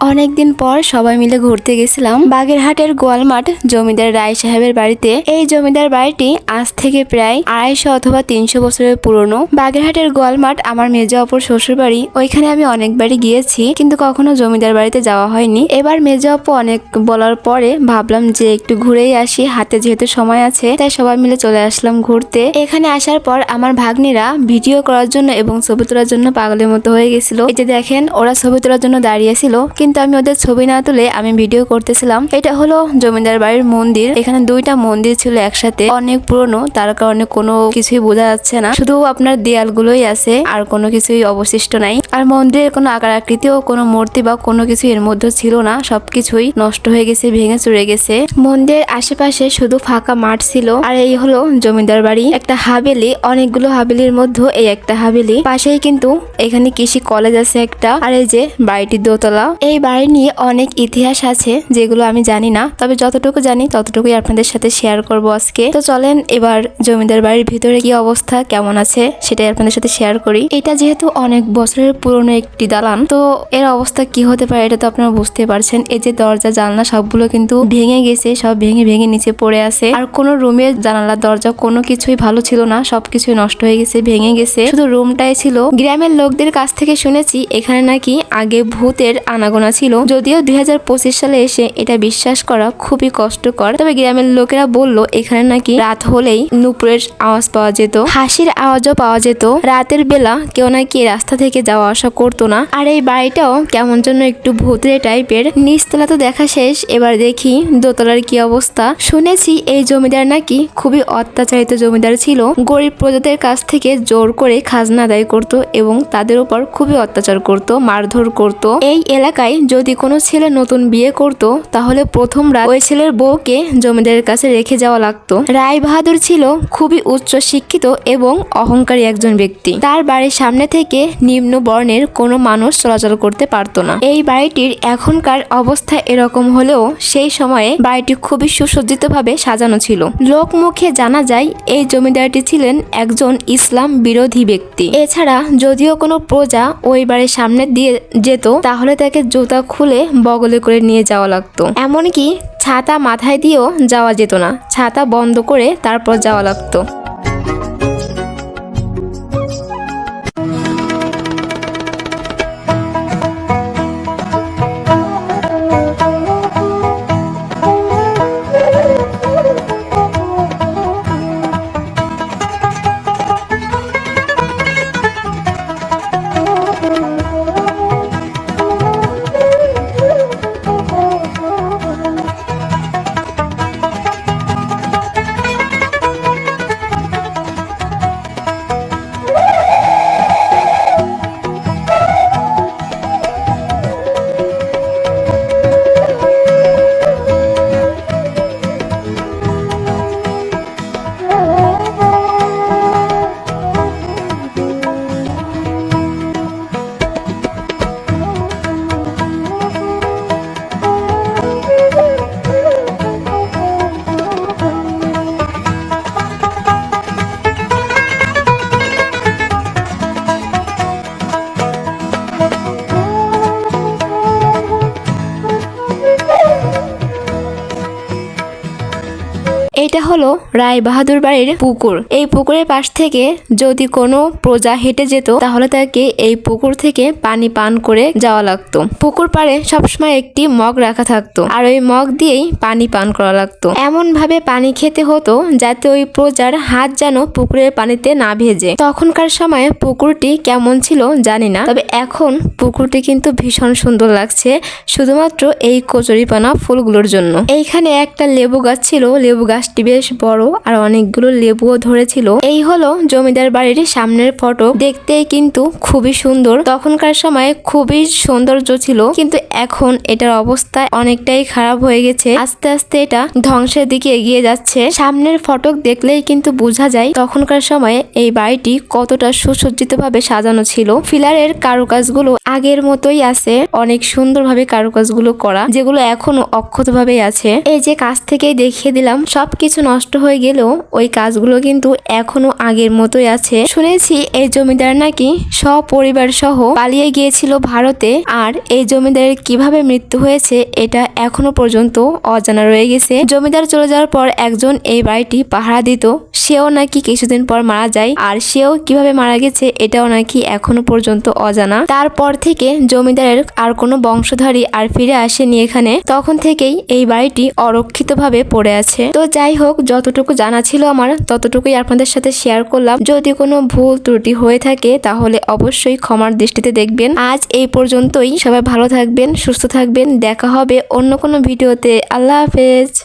অনেকদিন পর সবাই মিলে ঘুরতে গেছিলাম বাগেরহাটের গোয়ালমাঠ জমিদার রায় সাহেবের বাড়িতে। এই জমিদার বাড়িটি আজ থেকে প্রায় আড়াইশো অথবা তিনশো বছরের পুরনো। বাগেরহাটের গোয়ালমাঠ আমার মেজো অপর শ্বশুর বাড়ি ওইখানে আমি অনেকবারই গিয়েছি, কিন্তু কখনো জমিদার বাড়িতে যাওয়া হয়নি। এবার মেজা আপু অনেক বলার পরে ভাবলাম যে একটু ঘুরেই আসি, হাতে যেহেতু সময় আছে, তাই সবাই মিলে চলে আসলাম ঘুরতে। এখানে আসার পর আমার ভাগ্নিরা ভিডিও করার জন্য এবং ছবি তোলার জন্য পাগলের মতো হয়ে গেছিল। এই যে দেখেন, ওরা ছবি তোলার জন্য দাঁড়িয়েছিল কিন্তু আমি ওদের ছবি না তুলে আমি ভিডিও করতেছিলাম। এটা হলো জমিদার বাড়ির মন্দির। এখানে দুইটা মন্দির ছিল একসাথে। অনেক পুরনো, তার কারণে কোনো কিছুই বোঝা যাচ্ছে না। শুধু আপনার দেয়ালগুলোই আছে, আর কোনো কিছুই অবশিষ্ট নাই। আর মন্দিরের কোনো আকার আকৃতি ও কোনো মূর্তি বা কোনো কিছু এর মধ্যে ছিল না। সবকিছুই নষ্ট হয়ে গেছে, ভেঙে চুরে গেছে। মন্দিরের আশেপাশে শুধু ফাঁকা মাঠ ছিল। আর এই হলো জমিদার বাড়ি। একটা হাবেলি, অনেকগুলো হাবেলির মধ্যে এই একটা হাবেলি। পাশেই কিন্তু এখানে কৃষি কলেজ আছে একটা। আর এই যে বাড়িটির দোতলা। এই বাড়ি নিয়ে অনেক ইতিহাস আছে, যেগুলো আমি জানি না। তবে যতটুকু জানি, ততটুকুই আপনাদের সাথে শেয়ার করব আজকে। তো চলেন এবার জমিদার বাড়ির ভিতরে কি অবস্থা, কেমন আছে, সেটাই আপনাদের সাথে শেয়ার করি। এটা যেহেতু অনেক বছরের পুরনো একটি দালান, তো এর অবস্থা কি হতে পারে এটা তো আপনারা বুঝতে পারছেন। এই যে দরজা, জানলা সবগুলো কিন্তু ভেঙে গেছে, সব ভেঙে ভেঙে নিচে পড়ে আছে। আর কোনো রুমের জানালা দরজা কোনো কিছুই ভালো ছিল না, সবকিছুই নষ্ট হয়ে গেছে, ভেঙে গেছে। শুধু রুমটাই ছিল। গ্রামের লোকদের কাছ থেকে শুনেছি, এখানে নাকি আগে ভূতের আনাগোনা ছিল, যদিও দুই হাজার পঁচিশ সালে এসে এটা বিশ্বাস করা খুবই কষ্টকর। তবে গ্রামের লোকেরা বলল, এখানে নাকি রাত হলেই নুপুরের আওয়াজ পাওয়া যেত, হাসির আওয়াজও পাওয়া যেত। রাতের বেলা কেউ নাকি রাস্তা থেকে যাওয়া আসা করতো না, আর এই বাড়িটাও কেমন যেন একটু ভূতরে টাইপের। নিচতলা তো দেখা শেষ, এবার দেখি দোতলার কি অবস্থা। শুনেছি এই জমিদার নাকি খুবই অত্যাচারিত জমিদার ছিল। গরিব প্রজাদের কাছ থেকে জোর করে খাজনা আদায় করত এবং তাদের উপর খুবই অত্যাচার করত, মারধর করত। এই এলাকায় যদি কোনো ছেলে নতুন বিয়ে করত, তাহলে প্রথম রাত ওই ছেলের বউকে জমিদারের কাছে রেখে যাওয়া লাগতো। রায় বাহাদুর ছিল খুবই উচ্চ শিক্ষিত এবং অহংকারী একজন ব্যক্তি। তার বাড়ির সামনে থেকে নিম্ন বর্ণের কোনো মানুষ চলাচল করতে পারতো না। এই বাড়িটির এখনকার অবস্থা এরকম হলেও সেই সময়ে বাড়িটি খুবই সুসজ্জিতভাবে সাজানো ছিল। লোক মুখে জানা যায়, এই জমিদারটি ছিলেন একজন ইসলাম বিরোধী ব্যক্তি। এছাড়া যদিও কোনো প্রজা ওই বাড়ির সামনে দিয়ে যেত, তাহলে তাকে জুতা খুলে বগলে করে নিয়ে যাওয়া লাগতো। এমনকি ছাতা মাথায় দিয়েও যাওয়া যেত না। ছাতা বন্ধ করে তারপর যাওয়া লাগতো। এটা হলো রায় বাহাদুর বাড়ির পুকুর। এই পুকুরের পাশ থেকে যদি কোনো প্রজা হেঁটে যেত, তাহলে তাকে এই পুকুর থেকে পানি পান করে যাওয়া লাগতো। পুকুর পাড়ে সবসময় একটি মগ রাখা থাকতো, আর ওই মগ দিয়েই পানি পান করা লাগতো। এমন ভাবে পানি খেতে হতো যাতে ওই প্রজার হাত যেন পুকুরের পানিতে না ভেজে। তখনকার সময়ে পুকুরটি কেমন ছিল জানি না, তবে এখন পুকুরটি কিন্তু ভীষণ সুন্দর লাগছে, শুধুমাত্র এই কচুরিপানা ফুলগুলোর জন্য। এইখানে একটা লেবু গাছ ছিল, লেবু গাছটি বেশ বড় আর অনেকগুলো লেবুও ধরেছিল। এই হলো জমিদার বাড়ির সামনের ফটো। দেখতে কিন্তু খুবই সুন্দর। তখনকার সময় খুবই সৌন্দর্য ছিল, কিন্তু এখন এটার অবস্থা অনেকটাই খারাপ হয়ে গেছে। আস্তে আস্তে এটা ধ্বংসের দিকে এগিয়ে যাচ্ছে। সামনের ফটক দেখলেই কিন্তু বোঝা যায় তখনকার সময়ে এই বাড়িটি কতটা সুসজ্জিতভাবে সাজানো ছিল। ফিলারের কারুকাজগুলো আগের মতোই আছে। অনেক সুন্দরভাবে কারুকাজগুলো করা, যেগুলো এখনও অক্ষতভাবেই আছে। এই যে কাছ থেকেই দেখিয়ে দিলাম সব সবকিছু নষ্ট হয়ে গেলেও ওই কাজগুলো কিন্তু এখনও আগের মতোই আছে। শুনেছি এই জমিদার নাকি সপরিবার সহ পালিয়ে গিয়েছিল ভারতে আর এই জমিদারের কীভাবে মৃত্যু হয়েছে এটা এখনও পর্যন্ত অজানা রয়ে গেছে। জমিদার চলে যাওয়ার পর একজন এই বাড়িটি পাহারা দিত। সেও নাকি কিছুদিন পর মারা যায় আর সেও কীভাবে মারা গেছে এটাও নাকি এখনও পর্যন্ত অজানা। তারপর থেকে জমিদারের আর কোনো বংশধারী আর ফিরে আসেনি এখানে। তখন থেকেই এই বাড়িটি অরক্ষিতভাবে পড়ে আছে। তো যাই হোক, যতটুকু জানা ছিল আমার, ততটুকুই আপনাদের সাথে শেয়ার করলাম। যদি কোনো ভুল ত্রুটি হয়ে থাকে, তাহলে অবশ্যই ক্ষমার দৃষ্টিতে দেখবেন। আজ এই পর্যন্তই। সবাই ভালো থাকবেন, সুস্থ থাকবেন। দেখা হবে অন্য কোনো ভিডিওতে। আল্লাহ হাফেজ।